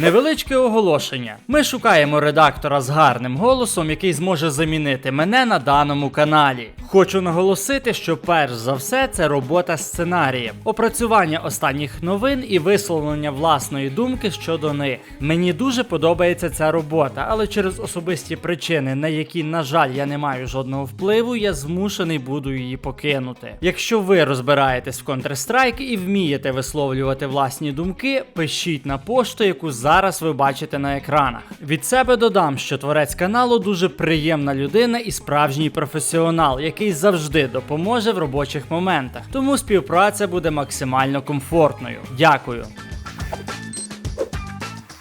Невеличке оголошення. Ми шукаємо редактора з гарним голосом, який зможе замінити мене на даному каналі. Хочу наголосити, що перш за все це робота сценарієм, опрацювання останніх новин і висловлення власної думки щодо них. Мені дуже подобається ця робота, але через особисті причини, на які, на жаль, я не маю жодного впливу, я змушений буду її покинути. Якщо ви розбираєтесь в Counter-Strike і вмієте висловлювати власні думки, пишіть на пошту, яку зараз ви бачите на екранах. Від себе додам, що творець каналу дуже приємна людина і справжній професіонал, який завжди допоможе в робочих моментах. Тому співпраця буде максимально комфортною. Дякую.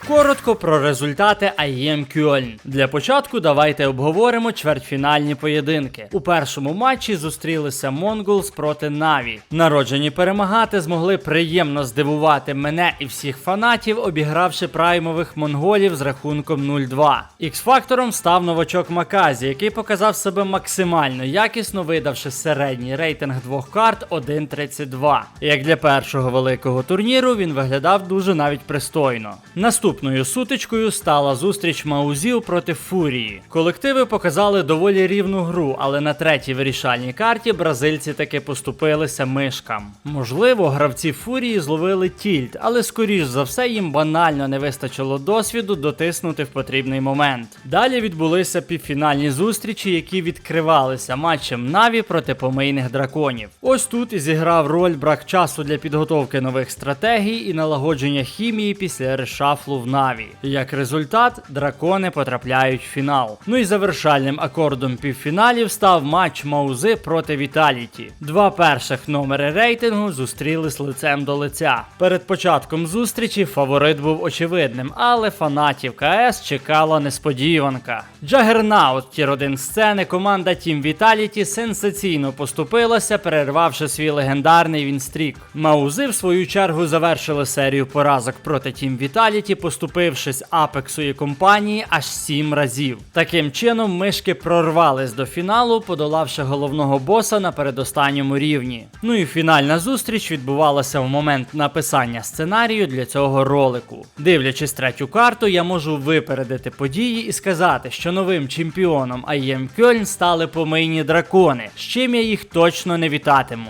Коротко про результати IEM Кьольн. Для початку давайте обговоримо чвертьфінальні поєдинки. У першому матчі зустрілися Монголс проти Наві. Народжені перемагати змогли приємно здивувати мене і всіх фанатів, обігравши праймових монголів з рахунком 0-2. Ікс-фактором став новачок Маказі, який показав себе максимально якісно, видавши середній рейтинг двох карт 1.32. Як для першого великого турніру він виглядав дуже навіть пристойно. Наступною сутичкою стала зустріч Маузів проти Фурії. Колективи показали доволі рівну гру, але на третій вирішальній карті бразильці таки поступилися мишкам. Можливо, гравці Фурії зловили тільт, але скоріш за все їм банально не вистачило досвіду дотиснути в потрібний момент. Далі відбулися півфінальні зустрічі, які відкривалися матчем Наві проти помийних драконів. Ось тут і зіграв роль брак часу для підготовки нових стратегій і налагодження хімії після решафлу в Наві. Як результат, дракони потрапляють в фінал. Ну і завершальним акордом півфіналів став матч Маузи проти Віталіті. Два перших номери рейтингу зустрілись лицем до лиця. Перед початком зустрічі фаворит був очевидним, але фанатів КС чекала несподіванка. Джагернаут тір 1 сцени команда Team Vitality сенсаційно поступилася, перервавши свій легендарний вінстрік. Маузи, в свою чергу, завершили серію поразок проти Team Vitality, поступившись Апексу і компанії аж 7 разів. Таким чином, мишки прорвались до фіналу, подолавши головного боса на передостанньому рівні. Ну і фінальна зустріч відбувалася в момент написання сценарію для цього ролику. Дивлячись третю карту, я можу випередити події і сказати, що новим чемпіоном IEM Кьольн стали помийні дракони, з чим я їх точно не вітатиму.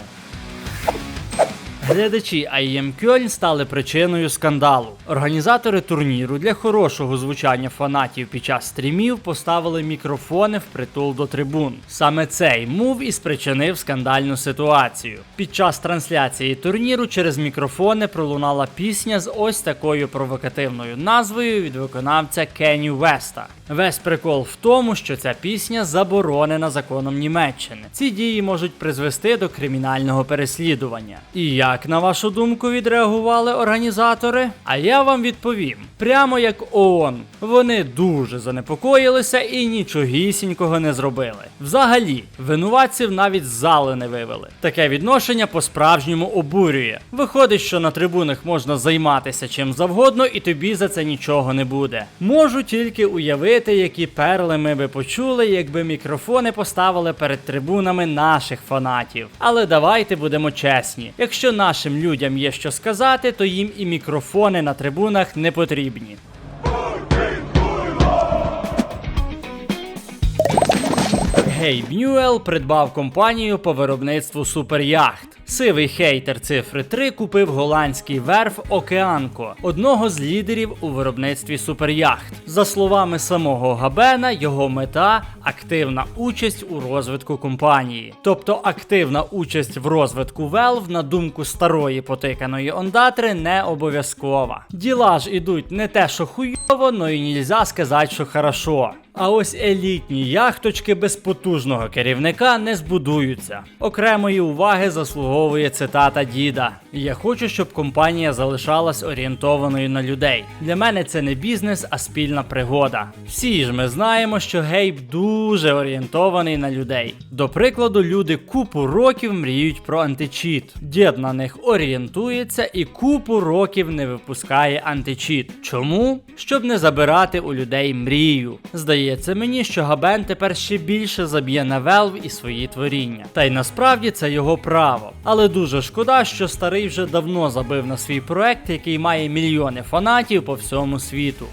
Глядачі IEM Кьольн стали причиною скандалу. Організатори турніру для хорошого звучання фанатів під час стрімів поставили мікрофони впритул до трибун. Саме цей мув і спричинив скандальну ситуацію. Під час трансляції турніру через мікрофони пролунала пісня з ось такою провокативною назвою від виконавця Кенні Веста. Весь прикол в тому, що ця пісня заборонена законом Німеччини. Ці дії можуть призвести до кримінального переслідування. І як на вашу думку відреагували організатори? А я вам відповім: прямо як ООН, вони дуже занепокоїлися і нічогісінького не зробили. Взагалі, винуватців навіть зали не вивели. Таке відношення по-справжньому обурює. Виходить, що на трибунах можна займатися чим завгодно, і тобі за це нічого не буде. Можу тільки уявити, які перли ми би почули, якби мікрофони поставили перед трибунами наших фанатів. Але давайте будемо чесні: якщо нашим людям є що сказати, то їм і мікрофони на трибунах не потрібні. Гейб Ньюел придбав компанію по виробництву суперяхт. Сивий хейтер цифри 3 купив голландський верф Океанко, одного з лідерів у виробництві суперяхт. За словами самого Габена, його мета активна участь у розвитку компанії. Тобто активна участь в розвитку Valve, на думку старої потиканої ондатри, не обов'язкова. Діла ж ідуть не те, що хуйово, но і нельзя сказати, що хорошо. А ось елітні яхточки без потужного керівника не збудуються. Окремої уваги заслуговує цитата діда: Я хочу, щоб компанія залишалась орієнтованою на людей. Для мене це не бізнес, а спільна пригода. Всі ж ми знаємо, що Гейб дуже орієнтований на людей. До прикладу, люди купу років мріють про античіт. Дід на них орієнтується і купу років не випускає античіт. Чому? Щоб не забирати у людей мрію. Здається. Здається мені, що Габен тепер ще більше заб'є на Valve і свої творіння. Та й насправді це його право. Але дуже шкода, що старий вже давно забив на свій проект, який має мільйони фанатів по всьому світу.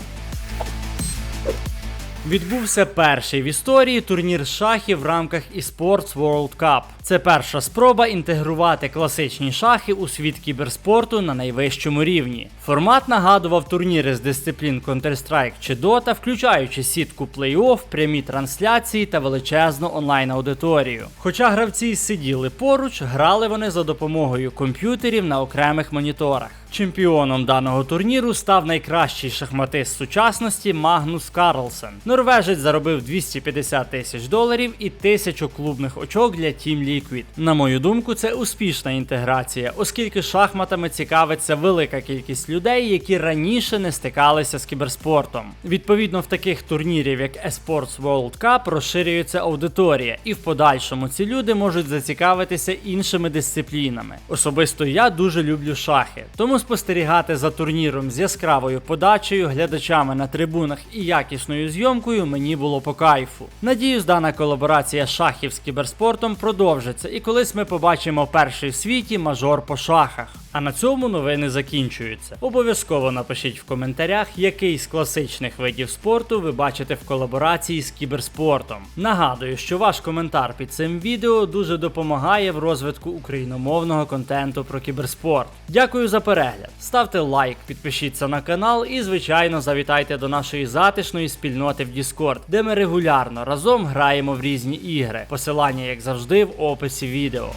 Відбувся перший в історії турнір шахів в рамках eSports World Cup. Це перша спроба інтегрувати класичні шахи у світ кіберспорту на найвищому рівні. Формат нагадував турніри з дисциплін Counter-Strike чи Dota, включаючи сітку плей-офф, прямі трансляції та величезну онлайн-аудиторію. Хоча гравці сиділи поруч, грали вони за допомогою комп'ютерів на окремих моніторах. Чемпіоном даного турніру став найкращий шахматист сучасності Магнус Карлсен. Норвежець заробив 250 тисяч доларів і тисячу клубних очок для Team Liquid. На мою думку, це успішна інтеграція, оскільки шахматами цікавиться велика кількість людей, які раніше не стикалися з кіберспортом. Відповідно, в таких турнірів, як eSports World Cup, розширюється аудиторія, і в подальшому ці люди можуть зацікавитися іншими дисциплінами. Особисто я дуже люблю шахи, тому спостерігати за турніром з яскравою подачею, глядачами на трибунах і якісною зйомкою мені було по кайфу. Надіюсь, дана колаборація шахів з кіберспортом продовжиться, і колись ми побачимо перший в світі мажор по шахах. А на цьому новини закінчуються. Обов'язково напишіть в коментарях, який з класичних видів спорту ви бачите в колаборації з кіберспортом. Нагадую, що ваш коментар під цим відео дуже допомагає в розвитку україномовного контенту про кіберспорт. Дякую за перегляд. Ставте лайк, підпишіться на канал і, звичайно, завітайте до нашої затишної спільноти в Discord, де ми регулярно разом граємо в різні ігри. Посилання, як завжди, в описі відео.